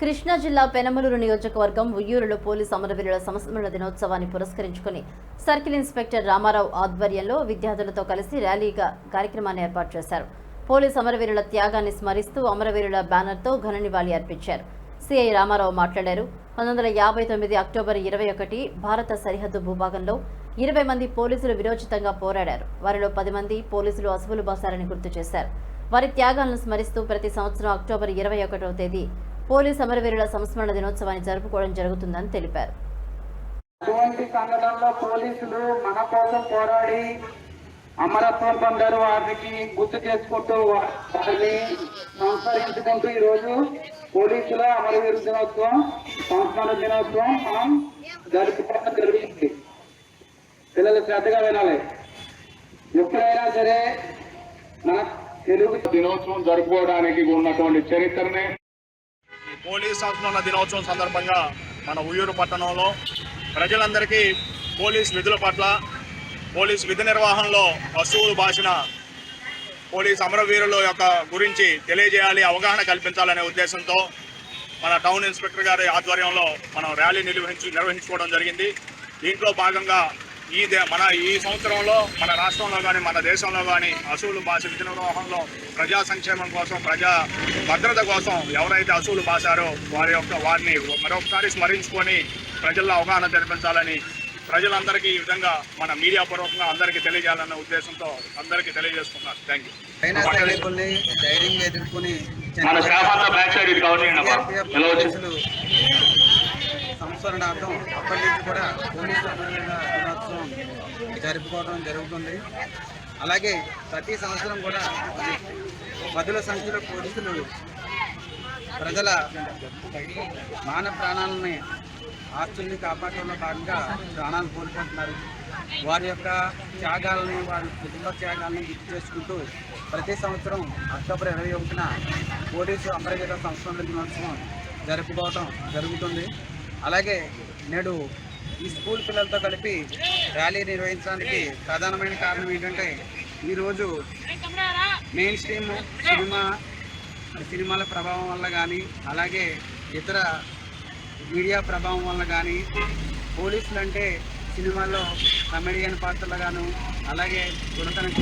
కృష్ణా జిల్లా పెనమలూరు నియోజకవర్గం ఉయ్యూరులో పోలీసు అమరవీరుల సంస్మరణ దినోత్సవాన్ని పురస్కరించుకుని సర్కిల్ ఇన్స్పెక్టర్ రామారావు ఆధ్వర్యంలో విద్యార్థులతో కలిసి ర్యాలీగా కార్యక్రమాన్ని ఏర్పాటు చేశారు. పోలీసు అమరవీరుల త్యాగాన్ని స్మరిస్తూ అమరవీరుల బ్యానర్తో ఘన నివాళి అర్పించారు. సిఐ రామారావు మాట్లాడారు. పంతొమ్మిది వందల యాభై తొమ్మిది అక్టోబర్ ఇరవై ఒకటి భారత సరిహద్దు భూభాగంలో ఇరవై మంది పోలీసులు విరోచితంగా పోరాడారు. వారిలో పది మంది పోలీసులు అసువులు బాసారని గుర్తు చేశారు. వారి త్యాగాలను స్మరిస్తూ ప్రతి సంవత్సరం అక్టోబర్ ఇరవై ఒకటవ తేదీ పోలీస్ అమరవీరుల సంస్మరణ దినోత్సవాన్ని జరుపుకోవడం జరుగుతుందని తెలిపారు. అటువంటి సంఘటనలో పోలీసులు మన కోసం పోరాడి అమరత్వం పొందారు. వారికి గుర్తు చేసుకుంటూ వారిని సంస్మరించుకుంటూ ఈ రోజు పోలీసుల అమరవీరు దినోత్సవం సంస్మరణ దినోత్సవం మనం జరుపుకోవడం జరుగుతుంది పిల్లలు శ్రద్ధగా వినాలి. ఎప్పుడైనా సరే మన తెలుగు దినోత్సవం జరుపుకోవడానికి ఉన్నటువంటి చరిత్రనే పోలీస్ సంస్మరణ దినోత్సవం సందర్భంగా మన ఉయ్యూరు పట్టణంలో ప్రజలందరికీ పోలీస్ విధుల పట్ల పోలీస్ విధి నిర్వహణలో పశువులు బాసిన పోలీస్ అమరవీరుల యొక్క గురించి తెలియజేయాలి అవగాహన కల్పించాలనే ఉద్దేశంతో మన టౌన్ ఇన్స్పెక్టర్ గారి ఆధ్వర్యంలో మనం ర్యాలీ నిర్వహించు నిర్వహించుకోవడం జరిగింది. దీంట్లో భాగంగా ఈ దే- మన ఈ సంవత్సరంలో మన రాష్ట్రంలో కానీ మన దేశంలో కానీ అసూలు భాష విధి నిర్వహణలో ప్రజా సంక్షేమం కోసం ప్రజా భద్రత కోసం ఎవరైతే అసూలు బాసారో వారి యొక్క వారిని మరొకసారి స్మరించుకొని ప్రజల్లో అవగాహన జరిపించాలని ప్రజలందరికీ ఈ విధంగా మన మీడియా పూర్వకంగా అందరికీ తెలియజేయాలన్న ఉద్దేశంతో అందరికీ తెలియజేసుకున్నారు. థ్యాంక్ యూ సంస్మరణార్థం అప్పటి నుంచి కూడా జరుపుకోవడం జరుగుతుంది. అలాగే ప్రతి సంవత్సరం కూడా పదుల సంఖ్యలో పోలీసులు ప్రజల మాన ప్రాణాలని ఆస్తుల్ని కాపాడటంలో భాగంగా ప్రాణాలు కోల్పోతున్నారు. వారి యొక్క త్యాగాలని వారి కుటుంబ త్యాగాలని గుర్తు చేసుకుంటూ ప్రతి సంవత్సరం అక్టోబర్ ఇరవై ఒకటిన పోలీసు అమరవీర సంవత్సరం దినోత్సవం జరుపుకోవటం జరుగుతుంది. అలాగే నేడు ఈ స్కూల్ పిల్లలతో కలిపి ర్యాలీ నిర్వహించడానికి ప్రధానమైన కారణం ఏంటంటే ఈరోజు మెయిన్ స్ట్రీమ్ సినిమా సినిమాల ప్రభావం వల్ల కానీ అలాగే ఇతర మీడియా ప్రభావం వల్ల కానీ పోలీసులు అంటే సినిమాల్లో కమెడియన్ పాత్రలు గాను అలాగే గుణతనం